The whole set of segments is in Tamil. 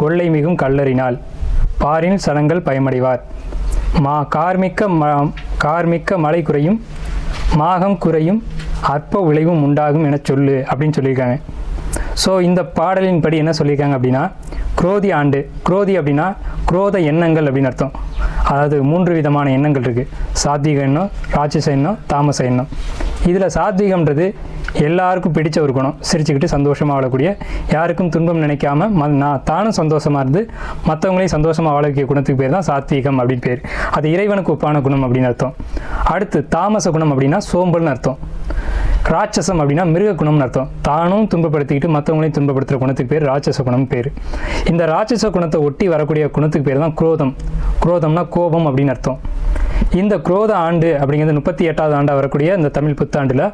கொள்ளை மிகும் கல்லறினால் பாரின் சடங்கள் பயமடைவார். மா கார்மிக்க ம கார்மிக்க மழை குறையும் மாகம் குறையும் அற்ப விளைவும் உண்டாகும் என சொல்லு அப்படின்னு சொல்லியிருக்காங்க. ஸோ இந்த பாடலின் படி என்ன சொல்லியிருக்காங்க அப்படின்னா குரோதி ஆண்டு குரோதி அப்படின்னா குரோத எண்ணங்கள் அப்படின்னு அர்த்தம். அதாவது மூன்று விதமான எண்ணங்கள் இருக்குது சாத்விக எண்ணம் ராட்சச எண்ணம் தாமச எண்ணம். இதில் சாத்விகம்ன்றது எல்லாருக்கும் பிடிச்ச ஒரு குணம். சிரிச்சுக்கிட்டு சந்தோஷமாக வாழக்கூடிய யாருக்கும் துன்பம் நினைக்காம ம நான் தானும் சந்தோஷமாக இருந்து மற்றவங்களையும் சந்தோஷமாக வாழக்கூடிய குணத்துக்கு பேர் தான் சாத்வீகம் அப்படின்னு பேர். அது இறைவனுக்கு ஒப்பான குணம் அப்படின்னு அர்த்தம். அடுத்து தாமச குணம் அப்படின்னா சோம்பல்னு அர்த்தம். ராட்சசம் அப்படின்னா மிருக குணம்னு அர்த்தம். தானும் துன்பப்படுத்திக்கிட்டு மற்றவங்களையும் துன்பப்படுத்துகிற குணத்துக்கு பேர் ராட்சச குணம் பேர். இந்த ராட்சச குணத்தை ஒட்டி வரக்கூடிய குணத்துக்கு பேர் தான் குரோதம். குரோதம்னா கோபம் அப்படின்னு அர்த்தம். இந்த குரோத ஆண்டு அப்படிங்கிறது முப்பத்தி எட்டாவது ஆண்டாக வரக்கூடிய இந்த தமிழ் புத்தாண்டில்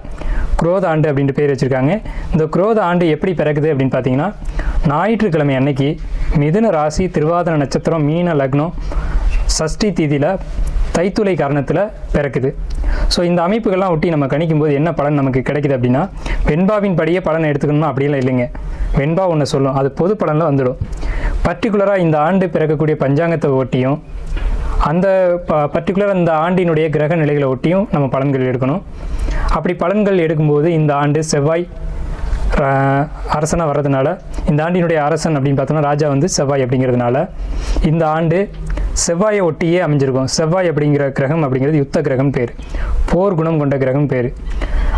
குரோத ஆண்டு அப்படின்ட்டு பேர் வச்சுருக்காங்க. இந்த குரோத ஆண்டு எப்படி பிறகுது அப்படின்னு பார்த்தீங்கன்னா ஞாயிற்றுக்கிழமை அன்னைக்கு மிதுன ராசி திருவாதிர நட்சத்திரம் மீன லக்னம் சஷ்டி தீதியில் தைத்துளை காரணத்தில் பிறக்குது. ஸோ இந்த அமைப்புகள்லாம் ஒட்டி நம்ம கணிக்கும் போது என்ன பலன் நமக்கு கிடைக்குது அப்படின்னா வெண்பாவின் படியே பலனை எடுத்துக்கணும்னா அப்படிலாம் இல்லைங்க. வெண்பா ஒன்று சொல்லும். அது பொது பலனில் வந்துடும். பர்டிகுலராக இந்த ஆண்டு பிறக்கக்கூடிய பஞ்சாங்கத்தை ஒட்டியும் அந்த ப பர்டிகுலர் அந்த ஆண்டினுடைய கிரக நிலைகளை ஒட்டியும் நம்ம பலன்கள் எடுக்கணும். அப்படி பலன்கள் எடுக்கும்போது இந்த ஆண்டு செவ்வாய் அரசனாக வர்றதுனால இந்த ஆண்டினுடைய அரசன் அப்படின்னு பார்த்தோம்னா ராஜா வந்து செவ்வாய் அப்படிங்கிறதுனால இந்த ஆண்டு செவ்வாயை ஒட்டியே அமைஞ்சிருக்கும். செவ்வாய் அப்படிங்கிற கிரகம் அப்படிங்கிறது யுத்த கிரகம் பேர். போர் குணம் கொண்ட கிரகம் பேர்.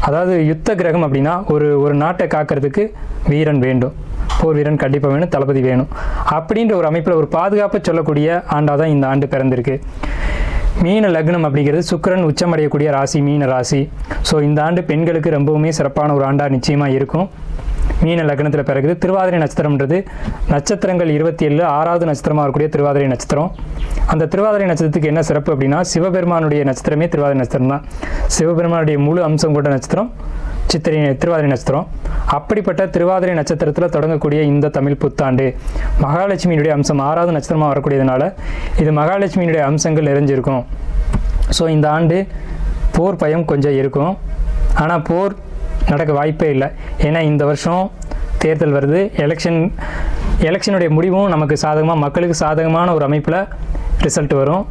அதாவது யுத்த கிரகம் அப்படின்னா ஒரு ஒரு நாட்டை காக்கிறதுக்கு வீரன் வேண்டும். போர் வீரன் கண்டிப்பாக வேணும் தளபதி வேணும். அப்படின்ற ஒரு அமைப்பில் ஒரு பாதுகாப்பை சொல்லக்கூடிய ஆண்டாக தான் இந்த ஆண்டு பிறந்திருக்கு. மீன லக்னம் அப்படிங்கிறது சுக்கிரன் உச்சமடையக்கூடிய ராசி மீன ராசி. ஸோ இந்த ஆண்டு பெண்களுக்கு ரொம்பவுமே சிறப்பான ஒரு ஆண்டாக நிச்சயமாக இருக்கும். மீன லக்னத்தில் பிறகுது. திருவாதிரை நட்சத்திரம்ன்றது நட்சத்திரங்கள் இருபத்தி ஏழு ஆறாவது நட்சத்திரமாக இருக்கக்கூடிய திருவாதிரை நட்சத்திரம். அந்த திருவாதிரை நட்சத்திரத்துக்கு என்ன சிறப்பு அப்படின்னா சிவபெருமானுடைய நட்சத்திரமே திருவாதிரை நட்சத்திரம் தான். சிவபெருமானுடைய முழு அம்சம் கொண்ட நட்சத்திரம் சித்திரை திருவாதிரை நட்சத்திரம். அப்படிப்பட்ட திருவாதிரை நட்சத்திரத்தில் தொடங்கக்கூடிய இந்த தமிழ் புத்தாண்டு மகாலட்சுமியினுடைய அம்சம் ஆறாவது நட்சத்திரமாக வரக்கூடியதுனால இது மகாலட்சுமியினுடைய அம்சங்கள் நிறைஞ்சிருக்கும். ஸோ இந்த ஆண்டு போர் பயம் கொஞ்சம் இருக்கும். ஆனால் போர் நடக்க வாய்ப்பே இல்லை. ஏன்னா இந்த வருஷம் தேர்தல் வருது. எலெக்ஷன் எலெக்ஷனுடைய முடிவும் நமக்கு சாதகமாக மக்களுக்கு சாதகமான ஒரு அமைப்பில் ரிசல்ட் வரும்.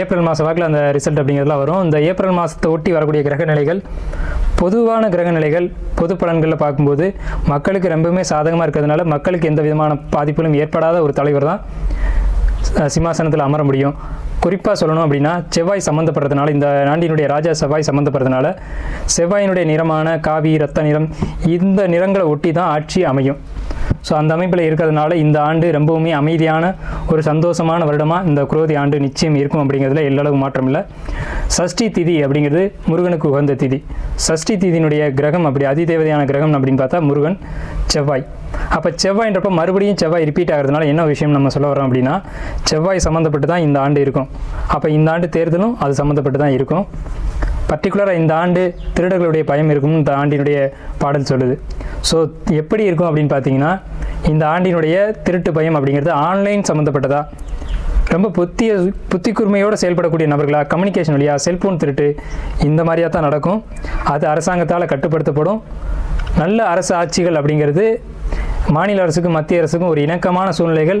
ஏப்ரல் மாதம் வாக்கில் அந்த ரிசல்ட் அப்படிங்கிறதுலாம் வரும். இந்த ஏப்ரல் மாதத்தை ஒட்டி வரக்கூடிய கிரக நிலைகள் பொதுவான கிரக நிலைகள் பொது பலன்களில் பார்க்கும்போது மக்களுக்கு ரொம்பவுமே சாதகமாக இருக்கிறதுனால மக்களுக்கு எந்த விதமான பாதிப்புகளும் ஏற்படாத ஒரு தலைவர் தான் சிம்மாசனத்தில் அமர முடியும். குறிப்பாக சொல்லணும் அப்படின்னா செவ்வாய் சம்மந்தப்படுறதுனால இந்த நாண்டினுடைய ராஜா செவ்வாய் சம்மந்தப்படுறதுனால செவ்வாயினுடைய நிறமான காவி ரத்த நிறம் இந்த நிறங்களை ஒட்டி தான் ஆட்சி அமையும். ஸோ அந்த அமைப்பில் இருக்கிறதுனால இந்த ஆண்டு ரொம்பவுமே அமைதியான ஒரு சந்தோஷமான வருடமாக இந்த குரோதி ஆண்டு நிச்சயம் இருக்கும் அப்படிங்கிறதுல எல்லளவு மாற்றம் இல்லை சஷ்டி திதி அப்படிங்கிறது முருகனுக்கு உகந்த திதி. சஷ்டி திதியினுடைய கிரகம் அப்படி அதிதேவதையான கிரகம் அப்படின்னு பார்த்தா முருகன் செவ்வாய். அப்போ செவ்வாய்ன்றப்ப மறுபடியும் செவ்வாய் ரிப்பீட் ஆகிறதுனால என்ன விஷயம் நம்ம சொல்ல வரோம் அப்படின்னா செவ்வாய் சம்மந்தப்பட்டு தான் இந்த ஆண்டு இருக்கும். அப்போ இந்த ஆண்டு தேர்தலும் அது சம்மந்தப்பட்டு தான் இருக்கும். பர்டிகுலராக இந்த ஆண்டு திருடர்களுடைய பயம் இருக்கும்னு இந்த ஆண்டினுடைய பாடல் சொல்லுது. ஸோ எப்படி இருக்கும் அப்படின்னு பார்த்தீங்கன்னா இந்த ஆண்டினுடைய திருட்டு பயம் அப்படிங்கிறது ஆன்லைன் சம்மந்தப்பட்டதா ரொம்ப புத்திய புத்தி கூர்மையோடு செயல்படக்கூடிய நபர்களா? கம்யூனிகேஷன் வழியாக செல்ஃபோன் திருட்டு இந்த மாதிரியாக தான் நடக்கும். அது அரசாங்கத்தால் கட்டுப்படுத்தப்படும். நல்ல அரசு ஆட்சிகள் அப்படிங்கிறது மாநில அரசுக்கும் மத்திய அரசுக்கும் ஒரு இணக்கமான சூழ்நிலைகள்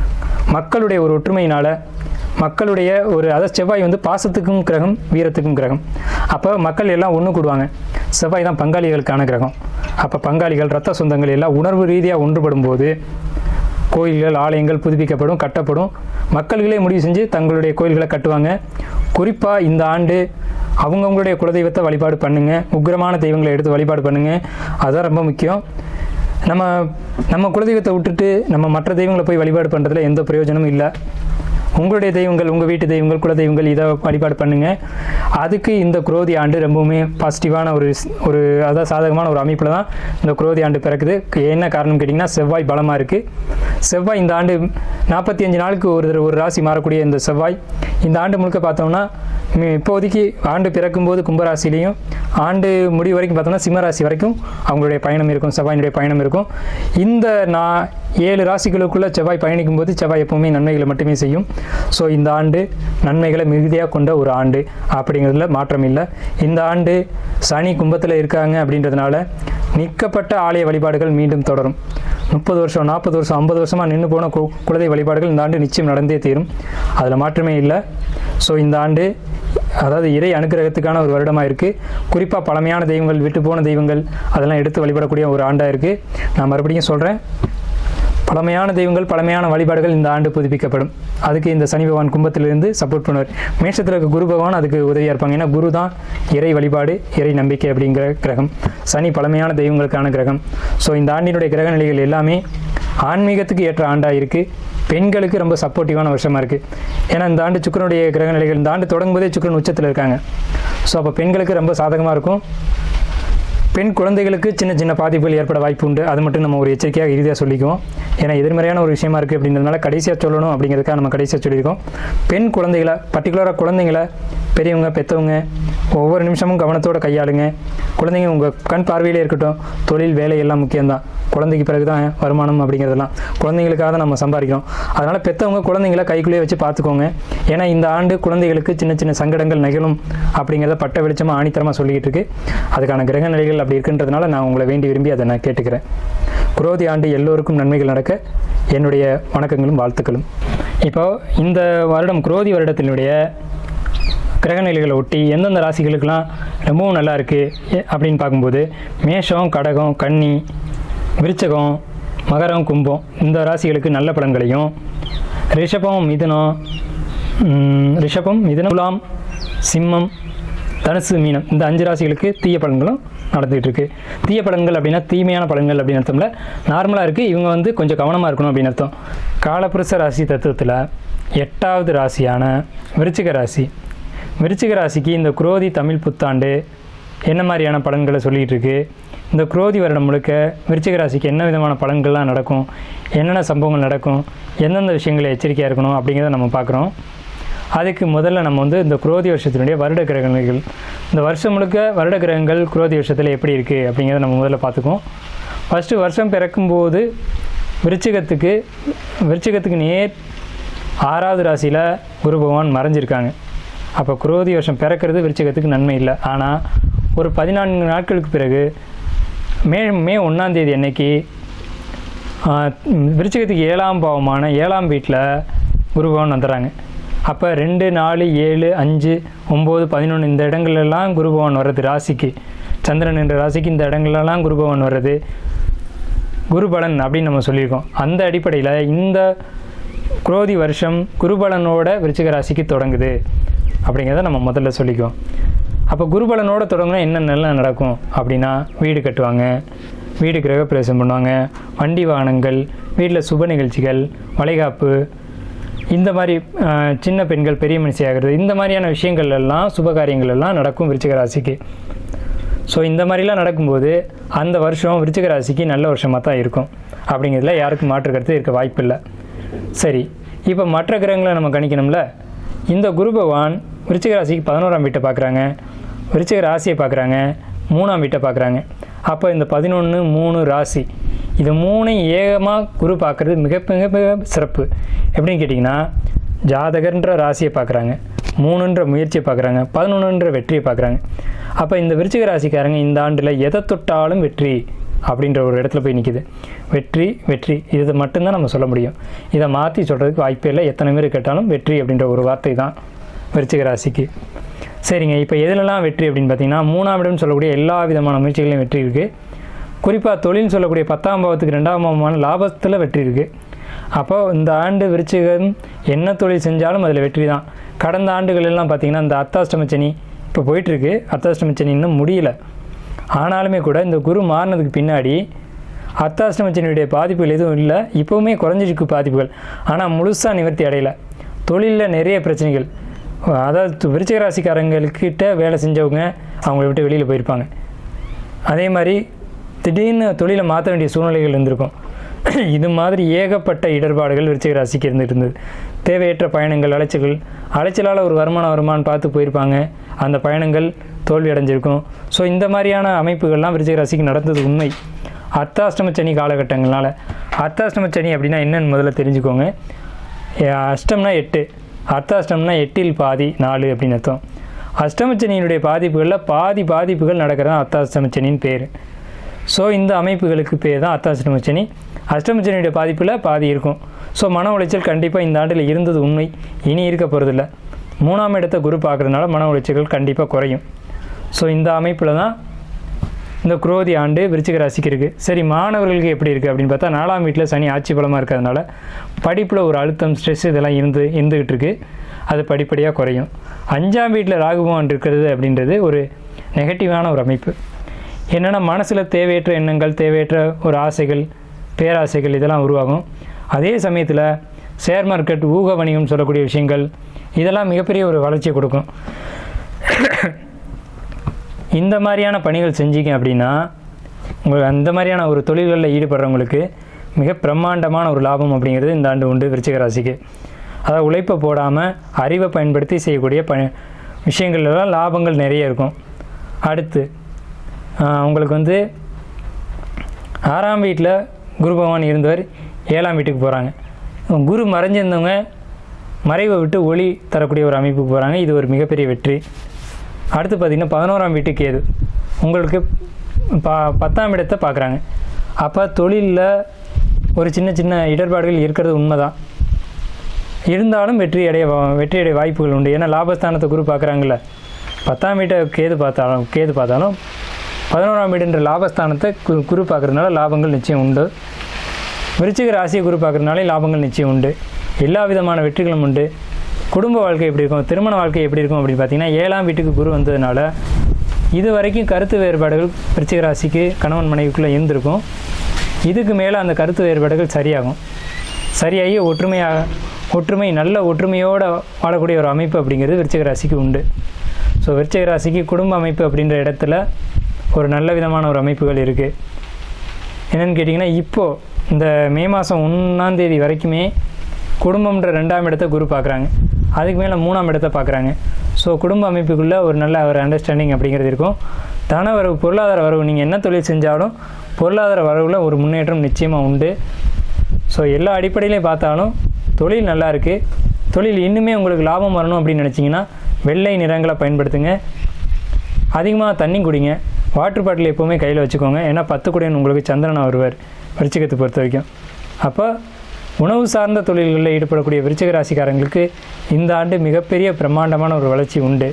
மக்களுடைய ஒரு ஒற்றுமையினால் மக்களுடைய ஒரு அதாவது செவ்வாய் வந்து பாசத்துக்கும் கிரகம் வீரத்துக்கும் கிரகம். அப்போ மக்கள் எல்லாம் ஒன்று கூடுவாங்க. செவ்வாய் தான் பங்காளிகளுக்கான கிரகம். அப்போ பங்காளிகள் ரத்த சொந்தங்கள் எல்லாம் உணர்வு ரீதியாக ஒன்றுபடும் போது கோயில்கள் ஆலயங்கள் புதுப்பிக்கப்படும் கட்டப்படும். மக்கள்களே முடிவு செஞ்சு தங்களுடைய கோயில்களை கட்டுவாங்க. குறிப்பாக இந்த ஆண்டு அவங்கவுங்களுடைய குலதெய்வத்தை வழிபாடு பண்ணுங்க. உக்கிரமான தெய்வங்களை எடுத்து வழிபாடு பண்ணுங்கள் அதுதான் ரொம்ப முக்கியம். நம்ம நம்ம குலதெய்வத்தை விட்டுட்டு நம்ம மற்ற தெய்வங்களை போய் வழிபாடு பண்ணுறதுல எந்த பிரயோஜனமும் இல்லை. உங்களுடைய தெய்வங்கள் உங்கள் வீட்டு தெய்வங்கள் குல தெய்வங்கள் இதை வழிபாடு பண்ணுங்கள் அதுக்கு இந்த குரோதி ஆண்டு ரொம்பவுமே பாசிட்டிவான ஒரு ஸ்- ஒரு அதாவது சாதகமான ஒரு அமைப்பில் தான் இந்த குரோதி ஆண்டு பிறக்குது. என்ன காரணம் கேட்டிங்கன்னா செவ்வாய் பலமாக இருக்குது செவ்வாய் இந்த ஆண்டு நாற்பத்தி அஞ்சு நாளுக்கு ஒரு ஒரு ராசி மாறக்கூடிய இந்த செவ்வாய். இந்த ஆண்டு முழுக்க பார்த்தோம்னா இப்போதைக்கு ஆண்டு பிறக்கும்போது கும்பராசிலையும் ஆண்டு முடிவு வரைக்கும் பார்த்தோம்னா சிம்மராசி வரைக்கும் அவங்களுடைய பயணம் இருக்கும் செவ்வாயினுடைய பயணம் இருக்கும். இந்த நான் ஏழு ராசிகளுக்குள்ளே செவ்வாய் பயணிக்கும் போது செவ்வாய் எப்பவுமே நன்மைகளை மட்டுமே செய்யும். ஸோ இந்த ஆண்டு நன்மைகளை மிகுதியாக கொண்ட ஒரு ஆண்டு அப்படிங்கிறதுல மாற்றம் இல்லை. இந்த ஆண்டு சனி கும்பத்தில் இருக்காங்க அப்படின்றதுனால நிற்கப்பட்ட ஆலய வழிபாடுகள் மீண்டும் தொடரும். முப்பது வருஷம் நாற்பது வருஷம் ஐம்பது வருஷமாக நின்று போன கு குலதெய்வ வழிபாடுகள் இந்த ஆண்டு நிச்சயம் நடந்தே தீரும். அதில் மாற்றமே இல்லை. ஸோ இந்த ஆண்டு அதாவது இறை அனுகிரகத்துக்கான ஒரு வருடமாக இருக்குது குறிப்பாக பழமையான தெய்வங்கள் விட்டு போன தெய்வங்கள் அதெல்லாம் எடுத்து வழிபடக்கூடிய ஒரு ஆண்டாக இருக்குது நான் மறுபடியும் சொல்கிறேன் பழமையான தெய்வங்கள் பழமையான வழிபாடுகள் இந்த ஆண்டு புதுப்பிக்கப்படும். அதுக்கு இந்த சனி பகவான் கும்பத்திலிருந்து சப்போர்ட் பண்ணுவார். மேஷத்தில் இருக்க குரு பகவான் அதுக்கு உதவியாக இருப்பாங்க. ஏன்னா குரு தான் இறை வழிபாடு இறை நம்பிக்கை அப்படிங்கிற கிரகம். சனி பழமையான தெய்வங்களுக்கான கிரகம். ஸோ இந்த ஆண்டினுடைய கிரக நிலைகள் எல்லாமே ஆன்மீகத்துக்கு ஏற்ற ஆண்டாக இருக்குது பெண்களுக்கு ரொம்ப சப்போர்ட்டிவான வருஷமாக இருக்குது ஏன்னா இந்த ஆண்டு சுக்கரனுடைய கிரக நிலைகள் இந்த ஆண்டு தொடங்கும் போதே சுக்கரன் உச்சத்தில் இருக்காங்க. ஸோ அப்போ பெண்களுக்கு ரொம்ப சாதகமாக இருக்கும். பெண் குழந்தைகளுக்கு சின்ன சின்ன பாதிப்புகள் ஏற்பட வாய்ப்பு உண்டு. அது மட்டும் நம்ம ஒரு எச்சரிக்கையாக இறுதியாக சொல்லிக்குவோம். ஏன்னா எதிர்மறையான ஒரு விஷயமா இருக்குது அப்படின்றதுனால கடைசியாக சொல்லணும் அப்படிங்கிறதுக்காக நம்ம கடைசியாக சொல்லியிருக்கோம். பெண் குழந்தைகளை பர்டிகுலராக குழந்தைங்களை பெரியவங்க பெற்றவங்க ஒவ்வொரு நிமிஷமும் கவனத்தோடு கையாளுங்க. குழந்தைங்க உங்கள் கண் பார்வையிலே இருக்கட்டும். தொழில் வேலை எல்லாம் முக்கியம்தான். குழந்தைக்கு பிறகு தான் வருமானம் அப்படிங்கிறதெல்லாம். குழந்தைங்களுக்காக தான் நம்ம சம்பாதிக்கிறோம். அதனால் பெற்றவங்க குழந்தைங்கள கைக்குள்ளேயே வச்சு பார்த்துக்கோங்க. ஏன்னா இந்த ஆண்டு குழந்தைகளுக்கு சின்ன சின்ன சங்கடங்கள் நிகழும் அப்படிங்கிறத பட்ட வெளிச்சமாக ஆணித்தரமாக சொல்லிக்கிட்டு இருக்கு. அதுக்கான கிரக நிலைகள் அப்படி இருக்குன்றதுனால நான் உங்களை வேண்டி விரும்பி அதை நான் கேட்டுக்கிறேன். குரோதி ஆண்டு எல்லோருக்கும் நன்மைகள் நடக்க என்னுடைய வணக்கங்களும் வாழ்த்துக்களும். இப்போ இந்த வருடம் குரோதி வருடத்தினுடைய கிரகநிலைகளை ஒட்டி எந்தெந்த ராசிகளுக்கெல்லாம் ரொம்பவும் நல்லா இருக்குது அப்படின்னு பார்க்கும்போது மேஷம் கடகம் கன்னி விருச்சகம் மகரம் கும்பம் இந்த ராசிகளுக்கு நல்ல பலன்களையும் ரிஷபம் மிதுனம் ரிஷபம் மிதுனம் துலாம் சிம்மம் தனுசு மீனம். இந்த அஞ்சு ராசிகளுக்கு தீய பலன்களும் நடந்துகிட்டு இருக்கு தீய பலன்கள் அப்படின்னா தீமையான பலன்கள் அப்படின்னு அர்த்தம்ல. நார்மலாக இருக்குது இவங்க வந்து கொஞ்சம் கவனமாக இருக்கணும் அப்படின்னு அர்த்தம். காலபுருஷ ராசி தத்துவத்தில் எட்டாவது ராசியான விருச்சிக ராசி. விருச்சிக ராசிக்கு இந்த குரோதி தமிழ் புத்தாண்டு என்ன மாதிரியான பலன்களை சொல்லிகிட்டு இருக்கு இந்த குரோதி வருடம் முழுக்க விருச்சிக ராசிக்கு என்ன விதமான பலன்கள்லாம் நடக்கும்? என்னென்ன சம்பவங்கள் நடக்கும்? எந்தெந்த விஷயங்களை எச்சரிக்கையாக இருக்கணும் அப்படிங்கிறத நம்ம பார்க்குறோம். அதுக்கு முதல்ல நம்ம வந்து இந்த குரோதி வருஷத்தினுடைய வருட கிரகங்கள். இந்த வருஷம் முழுக்க வருட கிரகங்கள் குரோதி வருஷத்தில் எப்படி இருக்குது அப்படிங்கிறத நம்ம முதல்ல பார்த்துக்குவோம். ஃபஸ்ட்டு வருஷம் பிறக்கும்போது விருச்சிகத்துக்கு விருச்சிகத்துக்கு நேர் ஆறாவது ராசியில் குரு பகவான் மறைஞ்சிருக்காங்க. அப்போ குரோதி வருஷம் பிறக்கிறது விருச்சிகத்துக்கு நன்மை இல்லை. ஆனால் ஒரு பதினான்கு நாட்களுக்கு பிறகு மே மே ஒன்றாந்தேதி அன்னைக்கு விருச்சிகத்துக்கு ஏழாம் பாவமான ஏழாம் வீட்டில் குரு பகவான் வந்துடுறாங்க. அப்போ ரெண்டு நாலு ஏழு அஞ்சு ஒம்பது பதினொன்று இந்த இடங்கள்லாம் குரு பகவான் வர்றது ராசிக்கு. சந்திரன் என்ற ராசிக்கு இந்த இடங்கள்லாம் குரு பகவான் வர்றது குருபலன் அப்படின்னு நம்ம சொல்லியிருக்கோம். அந்த அடிப்படையில் இந்த குரோதி வருஷம் குருபலனோட விருச்சிக ராசிக்கு தொடங்குது அப்படிங்கிறத நம்ம முதல்ல சொல்லிக்குவோம். அப்போ குருபலனோட தொடங்கினா என்னென்னலாம் நடக்கும் அப்படின்னா வீடு கட்டுவாங்க வீடு கிரகப்பிரவேசம் பண்ணுவாங்க வண்டி வாகனங்கள் வீட்டில் சுப நிகழ்ச்சிகள் வளைகாப்பு இந்த மாதிரி சின்ன பெண்கள் பெரிய மனுஷி ஆகிறது இந்த மாதிரியான விஷயங்கள் எல்லாம் சுபகாரியங்கள் எல்லாம் நடக்கும் விருச்சிக ராசிக்கு. ஸோ இந்த மாதிரிலாம் நடக்கும்போது அந்த வருஷம் விருச்சிக ராசிக்கு நல்ல வருஷமாக தான் இருக்கும். அப்படிங்கிறதுல யாருக்கும் மாற்று கருத்து இருக்க வாய்ப்பு இல்லை. சரி இப்போ மற்ற கிரகங்களை நம்ம கணிக்கணும்ல? இந்த குரு பகவான் விருச்சிக ராசிக்கு பதினோராம் வீட்டை பார்க்குறாங்க விருச்சிக ராசியை பார்க்குறாங்க மூணாம் வீட்டை பார்க்குறாங்க அப்போ இந்த பதினொன்று மூணு ராசி இது மூணையும் ஏகமாக குரு பார்க்குறது மிக மிக மிக சிறப்பு. எப்படின்னு கேட்டிங்கன்னா ஜாதகர்ன்ற ராசியை பார்க்குறாங்க மூணுன்ற முயற்சியை பார்க்குறாங்க பதினொன்றுன்ற வெற்றியை பார்க்குறாங்க. அப்போ இந்த விருச்சிக ராசிக்காரங்க இந்த ஆண்டில் எதை தொட்டாலும் வெற்றி அப்படின்ற ஒரு இடத்துல போய் நிற்கிது வெற்றி வெற்றி இதை மட்டும்தான் நம்ம சொல்ல முடியும். இதை மாற்றி சொல்கிறதுக்கு வாய்ப்பே இல்லை. எத்தனை பேர் கேட்டாலும் வெற்றி அப்படின்ற ஒரு வார்த்தை தான் விருச்சிக ராசிக்கு. சரிங்க இப்போ எதுலலாம் வெற்றி அப்படின்னு பார்த்தீங்கன்னா மூணாம் இடம்னு சொல்லக்கூடிய எல்லா விதமான முயற்சிகளையும் வெற்றி இருக்குது குறிப்பாக தொழில்னு சொல்லக்கூடிய பத்தாம் பாவத்துக்கு ரெண்டாம் பாவமான லாபத்தில் வெற்றி இருக்குது அப்போ இந்த ஆண்டு விருச்சிகம் என்ன தொழில் செஞ்சாலும் அதில் வெற்றி தான். கடந்த ஆண்டுகள் எல்லாம் பார்த்தீங்கன்னா இந்த அர்த்தாஷ்டம சனி இப்போ போயிட்டுருக்கு. அர்த்தாஷ்டம சனி இன்னும் முடியல. ஆனாலுமே கூட இந்த குரு மாறினதுக்கு பின்னாடி அர்த்தாஷ்டம சனியுடைய பாதிப்புகள் எதுவும் இல்லை. இப்போவுமே குறைஞ்சிருக்கு பாதிப்புகள். ஆனால் முழுசாக நிவர்த்தி அடையலை. தொழிலில் நிறைய பிரச்சனைகள். அதாவது விருச்சிக ராசிக்காரங்கள்கிட்ட வேலை செஞ்சவங்க அவங்கள விட்டு வெளியில் போயிருப்பாங்க. அதே மாதிரி திடீர்னு தொழிலை மாற்ற வேண்டிய சூழ்நிலைகள் இருந்திருக்கும். இது மாதிரி ஏகப்பட்ட இடர்பாடுகள் விருச்சிக ராசிக்கு இருந்துட்டு இருந்தது. தேவையற்ற பயணங்கள் அலைச்சல்கள். அலைச்சலால் ஒரு வருமானம் வருமானம் பார்த்து போயிருப்பாங்க. அந்த பயணங்கள் தோல்வி அடைஞ்சிருக்கும் ஸோ இந்த மாதிரியான அமைப்புகள்லாம் விருச்சிக ராசிக்கு நடந்தது உண்மை. அர்த்தாஷ்டம சனி காலகட்டங்களால் அர்த்தாஷ்டம சனி அப்படின்னா என்னன்னு முதல்ல தெரிஞ்சுக்கோங்க. அஷ்டம்னா எட்டு. அர்த்தாஷ்டம்னா எட்டில் பாதி நாலு அப்படின்னு அர்த்தம். அஷ்டமச்சனியினுடைய பாதிப்புகளில் பாதி பாதிப்புகள் நடக்கிறது தான் அர்த்தாஷ்டமச்சனின்னு பேர். ஸோ இந்த அமைப்புகளுக்கு பேர் தான் அர்த்தாஷ்டமச்சனி அஷ்டமச்சனியுடைய பாதிப்பில் பாதி இருக்கும். ஸோ மன உளைச்சல் கண்டிப்பாக இந்த ஆண்டில் இருந்தது உண்மை. இனி இருக்க போகிறதில்ல மூணாம் இடத்த குரு பார்க்குறதுனால மன உளைச்சல்கள் கண்டிப்பாக குறையும். ஸோ இந்த அமைப்பில் தான் இந்த குரோதி ஆண்டு விருச்சிக ராசிக்கு இருக்குது சரி மாணவர்களுக்கு எப்படி இருக்குது அப்படின்னு பார்த்தா நாலாம் வீட்டில் சனி ஆட்சி பலமாக இருக்கிறதுனால படிப்பில் ஒரு அழுத்தம் ஸ்ட்ரெஸ் இதெல்லாம் இருந்து இருந்துகிட்டு இருக்கு. அது படிப்படியாக குறையும். அஞ்சாம் வீட்டில் ராகுபவான் இருக்கிறது அப்படின்றது ஒரு நெகட்டிவான ஒரு அமைப்பு. என்னென்னா மனசில் தேவையற்ற எண்ணங்கள் தேவையற்ற ஒரு ஆசைகள் பேராசைகள் இதெல்லாம் உருவாகும். அதே சமயத்தில் ஷேர் மார்க்கெட் ஊக வணிகம் சொல்லக்கூடிய விஷயங்கள் இதெல்லாம் மிகப்பெரிய ஒரு வளர்ச்சியை கொடுக்கும். இந்த மாதிரியான பணிகள் செஞ்சீங்க அப்படின்னா உங்களுக்கு அந்த மாதிரியான ஒரு தொழில்களில் ஈடுபடுறவங்களுக்கு மிக பிரம்மாண்டமான ஒரு லாபம் அப்படிங்கிறது இந்த ஆண்டு உண்டு விருச்சிக ராசிக்கு. அதாவது உழைப்பை போடாமல் அறிவை பயன்படுத்தி செய்யக்கூடிய ப விஷயங்கள்லாம் லாபங்கள் நிறைய இருக்கும். அடுத்து உங்களுக்கு வந்து ஆறாம் வீட்டில் குரு பகவான் இருந்தவர் ஏழாம் வீட்டுக்கு போகிறாங்க குரு மறைஞ்சிருந்தவங்க மறைவை விட்டு ஒளி தரக்கூடிய ஒரு அமைப்புக்கு போகிறாங்க இது ஒரு மிகப்பெரிய வெற்றி. அடுத்து பார்த்திங்கன்னா பதினோராம் வீட்டுக்கு ஏது உங்களுக்கு பா பத்தாம் இடத்தை பார்க்குறாங்க. அப்போ தொழிலில் ஒரு சின்ன சின்ன இடர்பாடுகள் இருக்கிறது உண்மைதான். இருந்தாலும் வெற்றி அடைய வெற்றி அடைய வாய்ப்புகள் உண்டு. ஏன்னா லாபஸ்தானத்தை குரு பார்க்குறாங்கல்ல. பத்தாம் வீட்டை கேது பார்த்தாலும் கேது பார்த்தாலும் பதினோராம் வீடுன்ற லாபஸ்தானத்தை கு குரு பார்க்குறதுனால லாபங்கள் நிச்சயம் உண்டு. விருச்சிக ராசியை குரு பார்க்குறதுனாலே லாபங்கள் நிச்சயம் உண்டு. எல்லா விதமான வெற்றிகளும் உண்டு. குடும்ப வாழ்க்கை எப்படி இருக்கும்? திருமண வாழ்க்கை எப்படி இருக்கும் அப்படின்னு பார்த்தீங்கன்னா ஏழாம் வீட்டுக்கு குரு வந்ததுனால இது வரைக்கும் கருத்து வேறுபாடுகள் விருச்சிக ராசிக்கு கணவன் மனைவிக்குள்ளே இருந்திருக்கும். இதுக்கு மேலே அந்த கருத்து வேறுபாடுகள் சரியாகும். சரியாகி ஒற்றுமையாக ஒற்றுமை நல்ல ஒற்றுமையோடு வாழக்கூடிய ஒரு அமைப்பு அப்படிங்கிறது விருச்சிக ராசிக்கு உண்டு. ஸோ விருச்சிக ராசிக்கு குடும்ப அமைப்பு அப்படின்ற இடத்துல ஒரு நல்ல விதமான ஒரு அமைப்புகள் இருக்குது என்னென்னு கேட்டிங்கன்னா இப்போது இந்த மே மாதம் ஒன்றாந்தேதி வரைக்குமே குடும்பம்ன்ற ரெண்டாம் இடத்த குரு பார்க்குறாங்க. அதுக்கு மேலே மூணாம் இடத்த பார்க்குறாங்க. ஸோ குடும்ப அமைப்புக்குள்ளே ஒரு நல்ல ஒரு அண்டர்ஸ்டாண்டிங் அப்படிங்கிறது இருக்கும். தன வரவு பொருளாதார வரவு நீங்கள் என்ன தொழில் செஞ்சாலும் பொருளாதார வரவில் ஒரு முன்னேற்றம் நிச்சயமாக உண்டு. ஸோ எல்லா அடிப்படையிலையும் பார்த்தாலும் தொழில் நல்லா இருக்குது தொழில் இன்னுமே உங்களுக்கு லாபம் வரணும் அப்படின்னு நினச்சிங்கன்னா வெள்ளை நிறங்களை பயன்படுத்துங்க. அதிகமாக தண்ணி குடிங்க. வாட்டர் பாட்டில் எப்போவுமே கையில் வச்சுக்கோங்க. ஏன்னா பத்து குடையன் உங்களுக்கு சந்திரனா வருவார் விருச்சிகத்தை பொறுத்த வரைக்கும். அப்போ உணவு சார்ந்த தொழில்களில் ஈடுபடக்கூடிய விருச்சிக ராசிக்காரங்களுக்கு இந்த ஆண்டு மிகப்பெரிய பிரம்மாண்டமான ஒரு வளர்ச்சி உண்டு.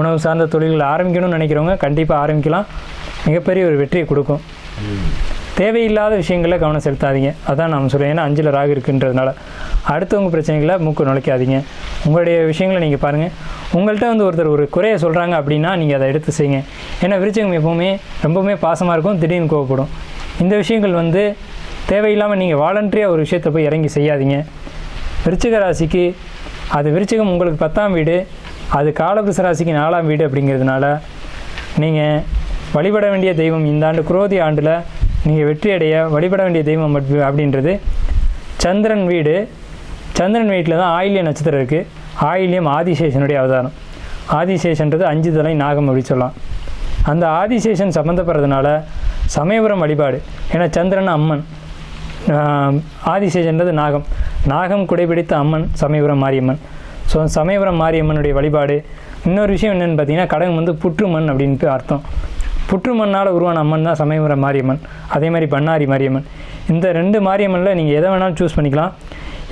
உணவு சார்ந்த தொழில்கள் ஆரம்பிக்கணும்னு நினைக்கிறவங்க கண்டிப்பாக ஆரம்பிக்கலாம். மிகப்பெரிய ஒரு வெற்றியை கொடுக்கும். தேவையில்லாத விஷயங்களில் கவனம் செலுத்தாதீங்க. அதான் நான் சொல்கிறேன் ஏன்னா அஞ்சில் ராகு இருக்குன்றதுனால. அடுத்தவங்க பிரச்சனைகளை மூக்கு நுழைக்காதீங்க. உங்களுடைய விஷயங்களை நீங்கள் பாருங்கள் உங்கள்கிட்ட வந்து ஒருத்தர் ஒரு குறையை சொல்கிறாங்க அப்படின்னா நீங்கள் அதை எடுத்து செய்யுங்க. ஏன்னா விருச்சகம் எப்போவுமே ரொம்பவுமே பாசமாக இருக்கும் திடீர்னு கோவப்படும். இந்த விஷயங்கள் வந்து தேவையில்லாமல் நீங்கள் வாலண்டரியாக ஒரு விஷயத்தை போய் இறங்கி செய்யாதீங்க. விருச்சிக ராசிக்கு அது விருச்சிகம் உங்களுக்கு பத்தாம் வீடு அது காலபுருஷ ராசிக்கு நாலாம் வீடு அப்படிங்கிறதுனால நீங்கள் வழிபட வேண்டிய தெய்வம் இந்த ஆண்டு குரோதி ஆண்டில் நீங்கள் வெற்றி அடைய வழிபட வேண்டிய தெய்வம் அப்படின்றது. சந்திரன் வீடு. சந்திரன் வீட்டில் தான் ஆயில்ய நட்சத்திரம் இருக்குது ஆயில்யம் ஆதிசேஷனுடைய அவதாரம். ஆதிசேஷன்றது அஞ்சு தலை நாகம் அப்படி சொல்லலாம். அந்த ஆதிசேஷன் சம்மந்தப்படுறதுனால சமயபுரம் வழிபாடு. ஏன்னா சந்திரன் அம்மன். ஆதிசேஷன்றது நாகம். நாகம் குடைபிடித்த அம்மன் சமயபுரம் மாரியம்மன். ஸோ சமயபுரம் மாரியம்மனுடைய வழிபாடு. இன்னொரு விஷயம் என்னென்னு பார்த்தீங்கன்னா கடகம் வந்து புற்றுமண் அப்படின்ட்டு அர்த்தம். புற்றுமண்ணால் உருவான அம்மன் தான் சமயபுரம் மாரியம்மன் அதே மாதிரி பண்ணாரி மாரியம்மன். இந்த ரெண்டு மாரியம்மனில் நீங்கள் எதை வேணாலும் சூஸ் பண்ணிக்கலாம்.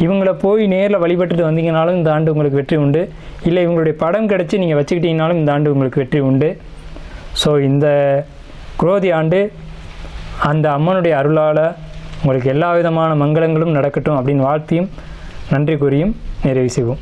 இவங்கள போய் நேரில் வழிபட்டுட்டு வந்தீங்கனாலும் இந்த ஆண்டு உங்களுக்கு வெற்றி உண்டு. இல்லை இவங்களுடைய படம் கிடச்சி நீங்கள் வச்சுக்கிட்டீங்கனாலும் இந்த ஆண்டு உங்களுக்கு வெற்றி உண்டு. ஸோ இந்த குரோதி ஆண்டு அந்த அம்மனுடைய அருளால் உங்களுக்கு எல்லா விதமான மங்களங்களும் நடக்கட்டும் அப்படின்னு வாழ்த்தியும் நன்றி கூறியும் நிறைவு செய்வோம்.